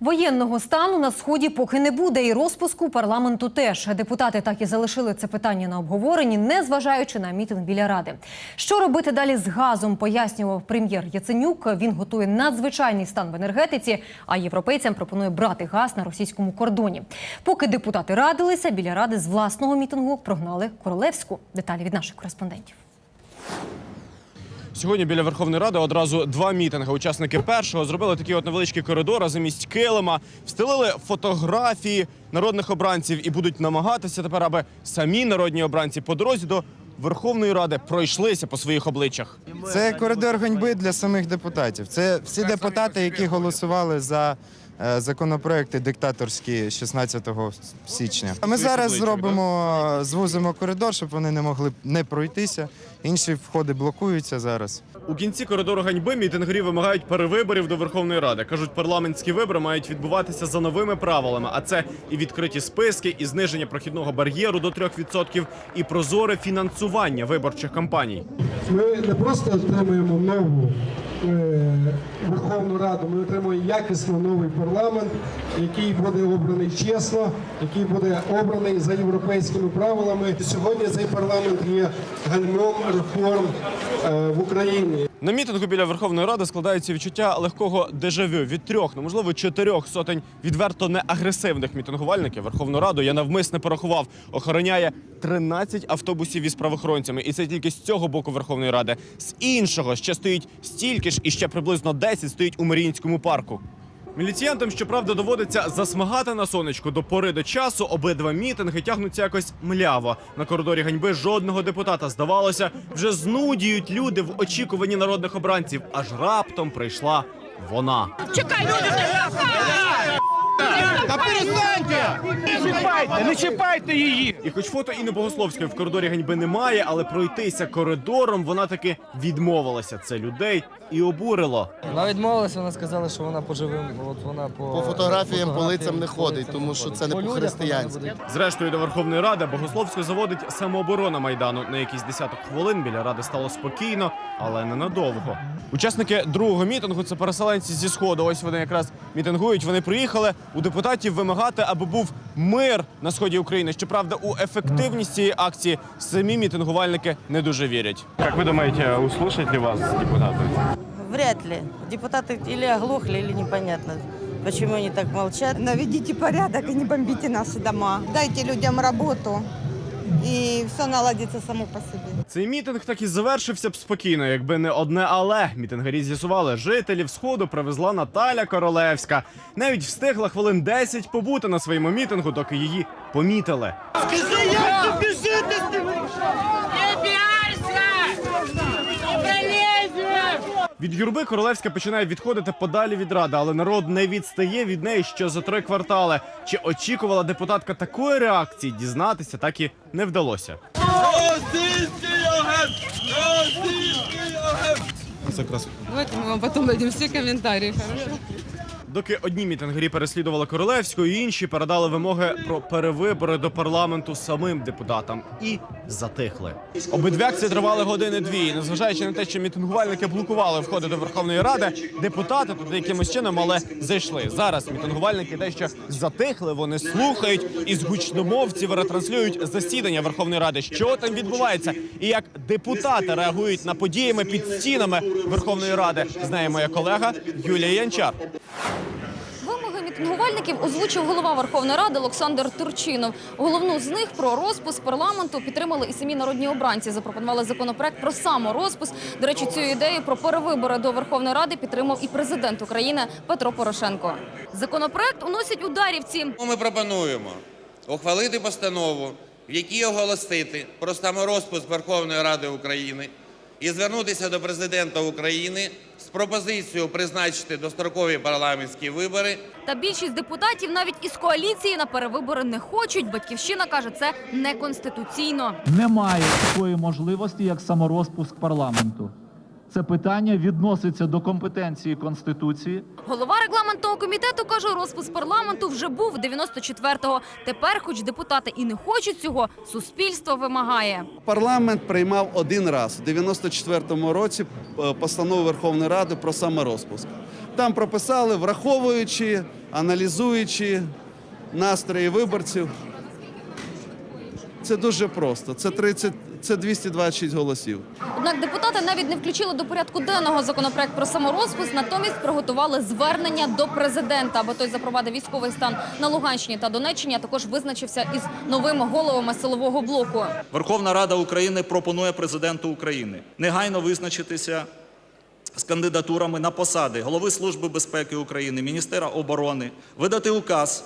Воєнного стану на сході поки не буде, і розпуску парламенту теж. Депутати так і залишили це питання на обговоренні, не зважаючи на мітинг біля ради. Що робити далі з газом, пояснював прем'єр Яценюк. Він готує надзвичайний стан в енергетиці, а європейцям пропонує брати газ на російському кордоні. Поки депутати радилися, біля ради з власного мітингу прогнали Королевську. Деталі від наших кореспондентів. Сьогодні біля Верховної Ради одразу два мітинги. Учасники першого зробили такий от невеличкий коридор а замість килима, встелили фотографії народних обранців і будуть намагатися тепер, аби самі народні обранці по дорозі до Верховної Ради пройшлися по своїх обличчях. Це коридор ганьби для самих депутатів. Це всі депутати, які голосували за законопроекти диктаторські 16 січня. А ми зараз зробимо, е, звузимо коридор, щоб вони не могли не пройтися. Інші входи блокуються зараз. У кінці коридору ганьби мітингері вимагають перевиборів до Верховної Ради. кажуть, парламентські вибори мають відбуватися за новими правилами. А це і відкриті списки, і зниження прохідного бар'єру до 3%, і прозоре фінансування виборчих кампаній. Ми не просто отримуємо нову е, Верховну Раду, ми отримуємо якісно новий парламент, який буде обраний чесно, який буде обраний за європейськими правилами. Сьогодні цей парламент є гальмом реформ е, в Україні. На мітингу біля Верховної Ради складається відчуття легкого дежавю від трьох, ну можливо, чотирьох сотень відверто неагресивних мітингувальників. Верховну Раду я навмисне порахував. Охороняє 13 автобусів із правоохоронцями, і це тільки з цього боку Верховної Ради. З іншого ще стоїть стільки ж, і ще приблизно 10 стоїть у Маріїнському парку. Міліціянтам, щоправда, доводиться засмагати на сонечку до пори до часу. Обидва мітинги тягнуться якось мляво. На коридорі ганьби жодного депутата здавалося, вже знудіють люди в очікуванні народних обранців. Аж раптом прийшла вона. Чекай, люди! Та перестаньте! Не чіпайте, не чіпайте її! І хоч фото Інни Богословської в коридорі ганьби немає, але пройтися коридором вона таки відмовилася. Це людей і обурило. Вона відмовилася, вона сказала, що вона по живим, от вона по, По фотографіям, по лицям не ходить, тому що це не по-християнськи. Зрештою, до Верховної Ради Богословську заводить самооборона майдану. На якісь десяток хвилин біля ради стало спокійно, але ненадовго. Учасники другого мітингу це переселенці зі сходу. Ось вони якраз мітингують. Вони приїхали у депутатів вимагати, аби був мир на сході України. Щоправда, у ефективність цієї акції самі мітингувальники не дуже вірять. Як ви думаєте, услышать ли вас депутати? Вряд ли. Депутати или оглохли, или непонятно, почему они так молчат. Наведите порядок и не бомбите наши дома. Дайте людям работу, и все наладиться само по собі. Цей мітинг так і завершився б спокійно, якби не одне але. Мітингарі з'ясували, жителів сходу привезла Наталя Королевська. Навіть встигла хвилин 10 побути на своєму мітингу, доки її помітили. Не Від юрби Королевська починає відходити подалі від ради, але народ не відстає від неї ще за три квартали. Чи очікувала депутатка такої реакції? Дізнатися так і не вдалося. Давайте мы вам потом дадим все комментарии, хорошо? Доки одні мітингері переслідували Королевську, інші передали вимоги про перевибори до парламенту самим депутатам і затихли. Обидві акції тривали години дві. І Незважаючи на те, що мітингувальники блокували входи до Верховної Ради, депутати туди якимось чином але зайшли. Зараз мітингувальники дещо затихли. Вони слухають і з гучномовців ретранслюють засідання Верховної Ради. Що там відбувається, і як депутати реагують на подіями під стінами Верховної Ради, знає моя колега Юлія Янчар. Вимоги озвучив голова Верховної Ради Олександр Турчинов. Головну з них про розпуск парламенту підтримали і самі народні обранці. Запропонували законопроект про саморозпуск. До речі, цю ідею про перевибори до Верховної Ради підтримав і президент України Петро Порошенко. Законопроект уносять ударівці. Ми пропонуємо ухвалити постанову, в якій оголосити про саморозпуск Верховної Ради України і звернутися до президента України з пропозицією призначити дострокові парламентські вибори Та більшість депутатів навіть із коаліції на перевибори не хочуть. Батьківщина каже, це неконституційно. Немає такої можливості, як саморозпуск парламенту. Це питання відноситься до компетенції Конституції. Голова регламентного комітету каже, розпуск парламенту вже був 94-го. Тепер, хоч депутати і не хочуть цього, суспільство вимагає. Парламент приймав один раз у 94-му році е, постанову Верховної Ради про саморозпуск. Там прописали, враховуючи аналізуючи настрої виборців. Це дуже просто. Це 30, це 226 голосів. Однак депутати навіть не включили до порядку денного законопроект про саморозпуск, натомість приготували звернення до президента, аби той запровадив військовий стан на Луганщині та Донеччині, а також визначився із новими головами силового блоку. Верховна Рада України пропонує президенту України негайно визначитися з кандидатурами на посади голови Служби безпеки України, міністра оборони, видати указ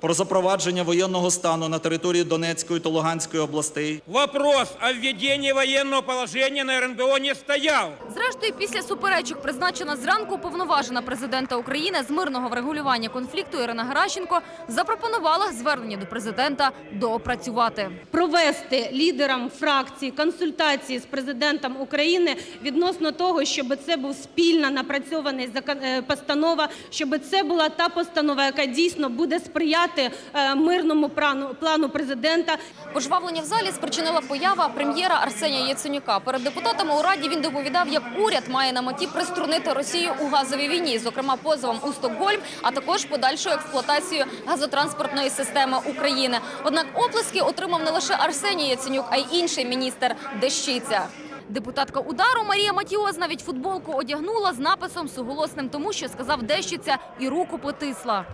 про запровадження воєнного стану на території Донецької та Луганської областей. Вопрос о введении военного положения на РНБО не стоял. Зрештою, після суперечок призначена зранку повноважена президента України з мирного врегулювання конфлікту Ірина Геращенко запропонувала звернення до президента доопрацювати. Провести лідерам фракцій консультації з президентом України відносно того, щоб це був спільно напрацьований е, постанова, щоб це була та постанова, яка дійсно буде сприяти е, мирному плану президента. Пожвавлення в залі спричинила поява прем'єра Арсенія Яценюка. Перед депутатами у раді він доповідав, як уряд має на меті приструнити Росію у газовій війні, зокрема позовом у Стокгольм, а також подальшою експлуатацією газотранспортної системи України. Однак оплески отримав не лише Арсеній Яценюк, а й інший міністр Дещиця. Депутатка удару Марія Матіоз навіть футболку одягнула з написом суголосним тому, що сказав Дещиця, і руку потисла.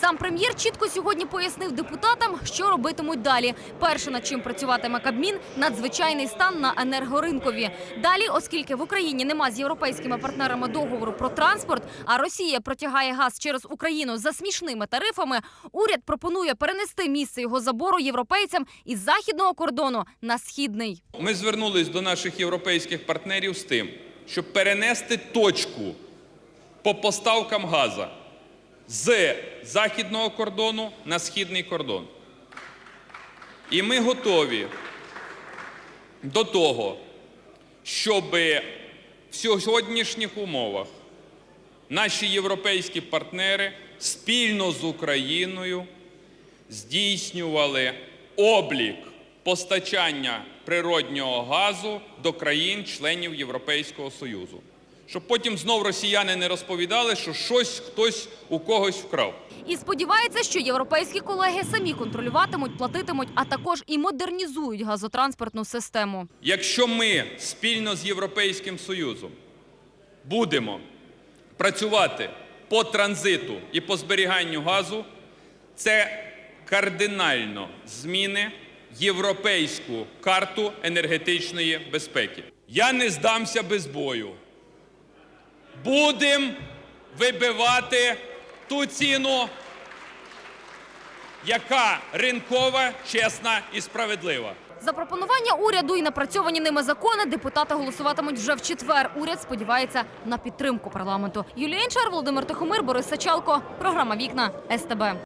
Сам прем'єр чітко сьогодні пояснив депутатам, що робитимуть далі. Перше, над чим працюватиме Кабмін – надзвичайний стан на енергоринкові. Далі, оскільки в Україні нема з європейськими партнерами договору про транспорт, а Росія протягає газ через Україну за смішними тарифами, уряд пропонує перенести місце його забору європейцям із західного кордону на східний. Ми звернулись до наших європейських партнерів з тим, щоб перенести точку по поставкам газу з західного кордону на східний кордон. І ми готові до того, щоб в сьогоднішніх умовах наші європейські партнери спільно з Україною здійснювали облік постачання природнього газу до країн-членів Європейського Союзу. Щоб потім знов росіяни не розповідали, що щось хтось у когось вкрав. І сподівається, що європейські колеги самі контролюватимуть, платитимуть, а також і модернізують газотранспортну систему. Якщо ми спільно з Європейським Союзом будемо працювати по транзиту і по зберіганню газу, це кардинально зміни європейську карту енергетичної безпеки. Я не здамся без бою. Будемо вибивати ту ціну, яка ринкова, чесна і справедлива. Запропонування уряду і напрацьовані ними закони депутати голосуватимуть вже в четвер. Уряд сподівається на підтримку парламенту. Юлія Інчар, Володимир Тихомир, Борис Сачалко. Програма Вікна СТБ.